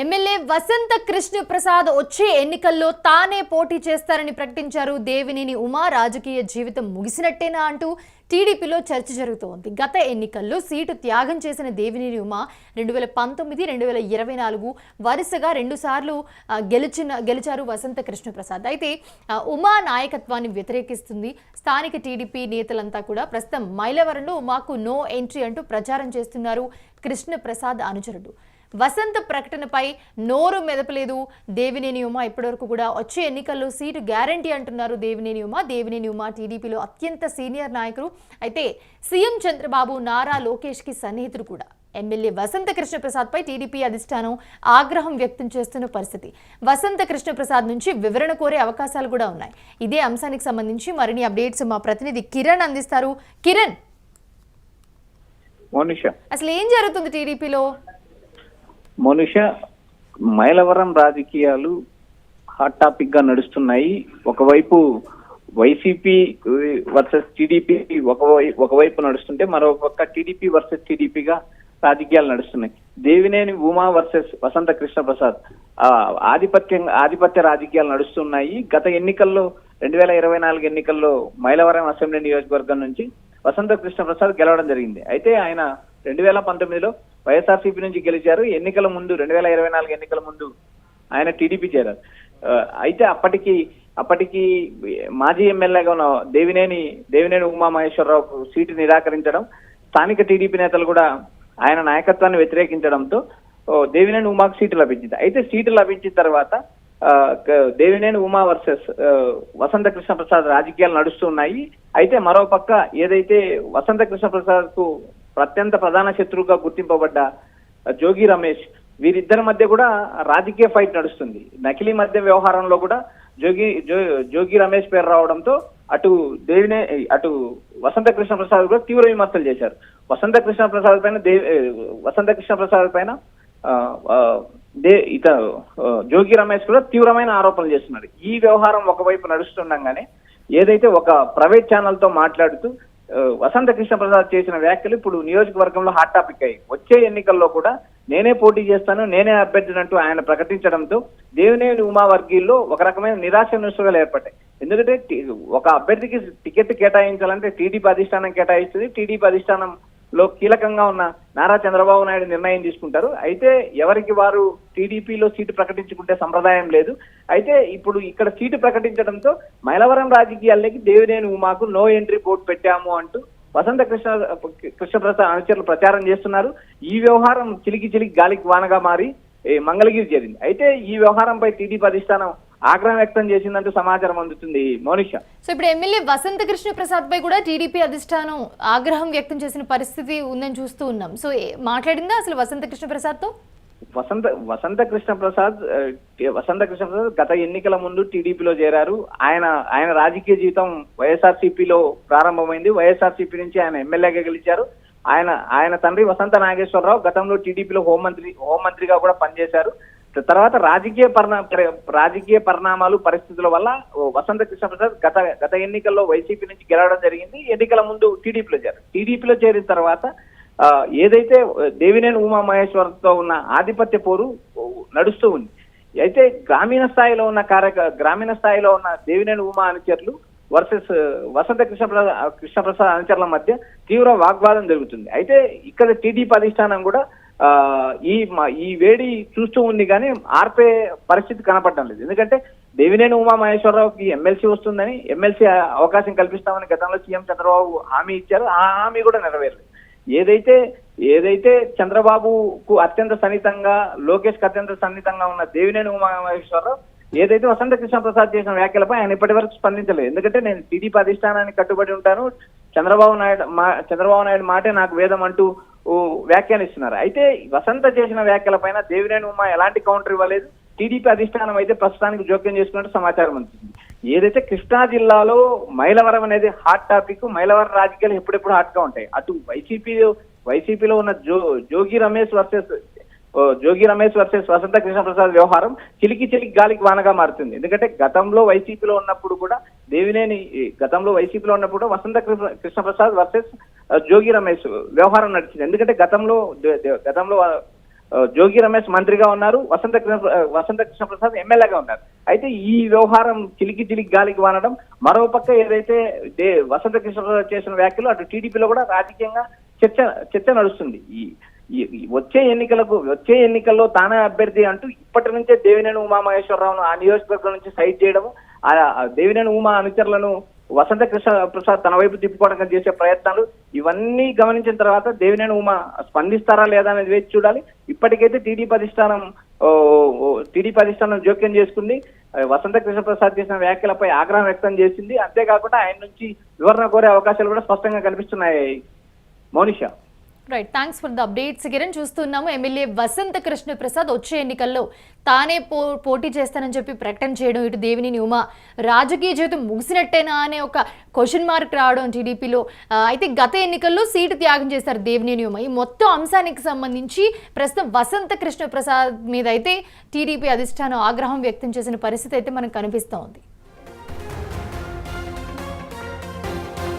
MLA Vasantha Krishna Prasad వచ్చే ఎన్నికల్లో తానే పోటీ చేస్తారని ప్రకటించారు. దేవినేని ఉమా రాజకీయ జీవితం ముగిసినట్టేనా అంటూ టీడీపీలో చర్చ జరుగుతోంది. గత ఎన్నికల్లో సీటు త్యాగం చేసిన దేవినేని ఉమా రెండు వేల పంతొమ్మిది రెండు వేల ఇరవై నాలుగు వరుసగా రెండుసార్లు గెలిచిన గెలిచారు వసంత కృష్ణ ప్రసాద్ అయితే ఉమా నాయకత్వాన్ని వ్యతిరేకిస్తుంది స్థానిక టీడీపీ నేతలంతా కూడా. ప్రస్తుతం మైలవరంలో ఉమాకు నో ఎంట్రీ అంటూ ప్రచారం చేస్తున్నారు కృష్ణ ప్రసాద్ అనుచరుడు వసంత ప్రకటనపై నోరు మెదపలేదు. దేవినేని ఉమా ఇప్పటివరకు కూడా వచ్చే ఎన్నికల్లో సీటు గ్యారంటీ అంటున్నారు. దేవినేని ఉమా దేవినేని ఉమా టీడీపీలో అత్యంత సీనియర్ నాయకుడు అయితే సీఎం చంద్రబాబు నారా లోకేష్కి సన్నిహితుడు కూడా. ఎమ్మెల్యే వసంత కృష్ణప్రసాద్పై టీడీపీ అధిష్టానం ఆగ్రహం వ్యక్తం చేస్తున్న పరిస్థితి. వసంత కృష్ణప్రసాద్ నుంచి వివరణ కోరే అవకాశాలు కూడా ఉన్నాయి. ఇదే అంశానికి సంబంధించి మరిన్ని అప్డేట్స్ మా ప్రతినిధి కిరణ్ అందిస్తారు. కిరణ్! అసలు ఏం జరుగుతుంది టీడీపీలో? మనుష మైలవరం రాజకీయాలు హాట్ టాపిక్గా నడుస్తున్నాయి. ఒకవైపు వైసీపీ వర్సెస్ టీడీపీ ఒకవై- ఒకవైపు నడుస్తుంటే మరో పక్క టీడీపీ వర్సెస్ టీడీపీగా రాజకీయాలు నడుస్తున్నాయి. దేవినేని ఉమా వర్సెస్ వసంత కృష్ణ ప్రసాద్ ఆధిపత్యం ఆధిపత్య రాజకీయాలు నడుస్తున్నాయి. గత ఎన్నికల్లో రెండు వేల ఇరవై నాలుగు ఎన్నికల్లో మైలవరం అసెంబ్లీ నియోజకవర్గం నుంచి వసంత కృష్ణ ప్రసాద్ గెలవడం జరిగింది. అయితే ఆయన రెండు వేల పంతొమ్మిదిలో వైఎస్ఆర్సీపీ నుంచి గెలిచారు. ఎన్నికల ముందు రెండు వేల ఇరవై నాలుగు ఎన్నికల ముందు ఆయన టీడీపీ చేరారు. అయితే అప్పటికి అప్పటికి మాజీ ఎమ్మెల్యేగా ఉన్న దేవినేని దేవినేని ఉమామహేశ్వరరావు సీటు నిరాకరించడం స్థానిక టీడీపీ నేతలు కూడా ఆయన నాయకత్వాన్ని వ్యతిరేకించడంతో దేవినేని ఉమాకు సీటు లభించింది. అయితే సీటు లభించిన తర్వాత ఆ, దేవినేని ఉమా వర్సెస్ ఆ, వసంత కృష్ణ ప్రసాద్ రాజకీయాలు నడుస్తున్నాయి అయితే మరో పక్క ఏదైతే వసంత కృష్ణ ప్రసాద్కు అత్యంత ప్రధాన శత్రువుగా గుర్తింపబడ్డ జోగి రమేష్ వీరిద్దరి మధ్య కూడా రాజకీయ ఫైట్ నడుస్తుంది. నకిలీ మధ్య వ్యవహారంలో కూడా జోగి జో- జోగి రమేష్ పేరు రావడంతో అటు దేవినే అటు వసంత కృష్ణ ప్రసాద్ కూడా తీవ్ర విమర్శలు చేశారు. వసంత కృష్ణ ప్రసాద్ పైన దేవి వసంత కృష్ణ ప్రసాద్ పైన దే ఇత జోగి రమేష్ కూడా తీవ్రమైన ఆరోపణలు చేస్తున్నారు. ఈ వ్యవహారం ఒకవైపు నడుస్తుండగానే ఏదైతే ఒక ప్రైవేట్ ఛానల్తో మాట్లాడుతూ వసంత కృష్ణ ప్రసాద్ చేసిన వ్యాఖ్యలు ఇప్పుడు నియోజకవర్గంలో హాట్ టాపిక్ అయ్యి వచ్చే ఎన్నికల్లో కూడా నేనే పోటీ చేస్తాను నేనే అభ్యర్థినంటూ ఆయన ప్రకటించడంతో దేవినేని ఉమా వర్గీయుల్లో ఒక రకమైన నిరాశ నిరసనలు ఏర్పడ్డాయి. ఎందుకంటే ఒక అభ్యర్థికి టికెట్ కేటాయించాలంటే టీడీపీ అధిష్టానం కేటాయిస్తుంది. టీడీపీ అధిష్టానంలో కీలకంగా ఉన్న నారా చంద్రబాబు నాయుడు నిర్ణయం తీసుకుంటారు. అయితే ఎవరికి వారు టీడీపీలో సీటు ప్రకటించుకుంటే సంప్రదాయం లేదు. అయితే ఇప్పుడు ఇక్కడ సీటు ప్రకటించడంతో మైలవరం రాజకీయాల్లోకి దేవినేని ఉమాకు నో ఎంట్రీ బోర్డు పెట్టాము అంటూ వసంత కృష్ణ కృష్ణప్రసాద్ అనుచరులు ప్రచారం చేస్తున్నారు. ఈ వ్యవహారం చిలికి చిలికి గాలికి వానగా మారి మంగళగిరి చేరింది. అయితే ఈ వ్యవహారంపై టీడీపీ అధిష్టానం ఆగ్రహం వ్యక్తం చేసిందంటూ సమాచారం అందుతుంది. మోనిష. సో ఇప్పుడు ఎమ్మెల్యే వసంత కృష్ణ ప్రసాద్ పై కూడా టీడీపీ అధిష్టానం ఆగ్రహం వ్యక్తం చేసిన పరిస్థితి ఉందని చూస్తూ ఉన్నాం. సో మాట్లాడిందా అసలు వసంత కృష్ణ ప్రసాద్తో వసంత వసంత కృష్ణ ప్రసాద్ వసంత కృష్ణ ప్రసాద్ గత ఎన్నికల ముందు టీడీపీలో చేరారు. ఆయన ఆయన రాజకీయ జీవితం వైఎస్ఆర్సీపీలో ప్రారంభమైంది. వైఎస్ఆర్సీపీ నుంచి ఆయన ఎమ్మెల్యేగా గెలిచారు. ఆయన ఆయన తండ్రి వసంత నాగేశ్వరరావు గతంలో టీడీపీలో హోంమంత్రి హోంమంత్రిగా కూడా పనిచేశారు. తర్వాత రాజకీయ పరిణా రాజకీయ పరిణామాలు పరిస్థితుల వల్ల వసంత కృష్ణ ప్రసాద్ గత గత ఎన్నికల్లో వైసీపీ నుంచి గెలవడం జరిగింది. ఎన్నికల ముందు టీడీపీలో చేరారు. టీడీపీలో చేరిన తర్వాత ఏదైతే దేవినేని ఉమా మహేశ్వరతో ఉన్న ఆధిపత్య పోరు నడుస్తూ ఉంది. అయితే గ్రామీణ స్థాయిలో ఉన్న కార్య గ్రామీణ స్థాయిలో ఉన్న దేవినేని ఉమా అనుచరులు వర్సెస్ వసంత కృష్ణప్రసాద్ కృష్ణప్రసాద్ అనుచరుల మధ్య తీవ్ర వాగ్వాదం జరుగుతుంది. అయితే ఇక్కడ టీడీపీ అధిష్టానం కూడా ఈ ఈ వేడి చూస్తూ ఉంది కానీ ఆర్పే పరిస్థితి కనపడడం లేదు. ఎందుకంటే దేవినేని ఉమా మహేశ్వరరావుకి ఎమ్మెల్సీ వస్తుందని ఎమ్మెల్సీ అవకాశం కల్పిస్తామని గతంలో సీఎం చంద్రబాబు హామీ ఇచ్చారు. ఆ హామీ కూడా నెరవేరలేదు. ఏదైతే ఏదైతే చంద్రబాబుకు అత్యంత సన్నిహితంగా లోకేష్కి అత్యంత సన్నిహితంగా ఉన్న దేవినేని ఉమామహేశ్వరరావు ఏదైతే వసంత కృష్ణ ప్రసాద్ చేసిన వ్యాఖ్యలపై ఆయన ఇప్పటి వరకు స్పందించలేదు. ఎందుకంటే నేను టీడీపీ అధిష్టానానికి కట్టుబడి ఉంటాను. చంద్రబాబు నాయుడు మా చంద్రబాబు నాయుడు మాటే నాకు వేదం అంటూ వ్యాఖ్యానిస్తున్నారు అయితే వసంత చేసిన వ్యాఖ్యలపైన దేవినేని ఉమా ఎలాంటి కౌంటర్ ఇవ్వలేదు. టీడీపీ అధిష్టానం అయితే ప్రస్తుతానికి జోక్యం చేసుకున్నట్టు సమాచారం అందుతుంది ఏదైతే కృష్ణా జిల్లాలో మైలవరం అనేది హాట్ టాపిక్ మైలవరం రాజకీయాలు ఎప్పుడెప్పుడు హాట్గా ఉంటాయి? అటు వైసీపీ వైసీపీలో ఉన్న జో జోగి రమేష్ వర్సెస్ జోగి రమేష్ వర్సెస్ వసంత కృష్ణ ప్రసాద్ వ్యవహారం చిలికి చిలికి గాలికి వానగా మారుతుంది. ఎందుకంటే గతంలో వైసీపీలో ఉన్నప్పుడు కూడా దేవినేని గతంలో వైసీపీలో ఉన్నప్పుడు వసంత కృష్ణ- ప్రసాద్ వర్సెస్ జోగి రమేష్ వ్యవహారం నడిచింది. ఎందుకంటే గతంలో గతంలో జోగి రమేష్ మంత్రిగా ఉన్నారు వసంత కృష్ణ వసంత కృష్ణ ప్రసాద్ ఎమ్మెల్యేగా ఉన్నారు. అయితే ఈ వ్యవహారం చిలికి చిలికి గాలికి వానడం మరో పక్క ఏదైతే దే- వసంత కృష్ణ ప్రసాద్ చేసిన వ్యాఖ్యలు అటు టీడీపీలో కూడా రాజకీయంగా చర్చ చర్చ నడుస్తుంది. ఈ వచ్చే ఎన్నికలకు వచ్చే ఎన్నికల్లో తానే అభ్యర్థి అంటూ ఇప్పటి నుంచే దేవినేని ఉమామహేశ్వరరావును ఆ నియోజకవర్గం నుంచి సైడ్ చేయడం ఆ దేవినేని ఉమా అనుచరులను వసంత కృష్ణ ప్రసాద్ తన వైపు తిప్పుకోవడానికి చేసే ప్రయత్నాలు ఇవన్నీ గమనించిన తర్వాత దేవినేని ఉమా స్పందిస్తారా లేదా అనేది వేచి చూడాలి. ఇప్పటికైతే టీడీపీ అధిష్టానం టీడీపీ అధిష్టానం జోక్యం చేసుకుంది. వసంత కృష్ణ ప్రసాద్ చేసిన వ్యాఖ్యలపై ఆగ్రహం వ్యక్తం చేసింది. అంతేకాకుండా ఆయన నుంచి వివరణ కోరే అవకాశాలు కూడా స్పష్టంగా కనిపిస్తున్నాయి. Monisha. Right thanks for the updates Kiran చూస్తున్నాము. ఎమ్మెల్యే వసంత కృష్ణ ప్రసాద్ వచ్చే ఎన్నికల్లో తానే పో పోటీ చేస్తానని చెప్పి ప్రకటన చేయడం ఇటు దేవిని ఉమా రాజకీయ జీవితం ముగిసినట్టేనా అనే ఒక క్వశ్చన్ మార్క్ రావడం టీడీపీలో. అయితే గత ఎన్నికల్లో సీటు త్యాగం చేశారు దేవినేని ఉమా ఈ మొత్తం అంశానికి సంబంధించి ప్రస్తుతం వసంత కృష్ణ ప్రసాద్ మీద అయితే టీడీపీ అధిష్టానం ఆగ్రహం వ్యక్తం చేసిన పరిస్థితి అయితే మనకు కనిపిస్తోంది.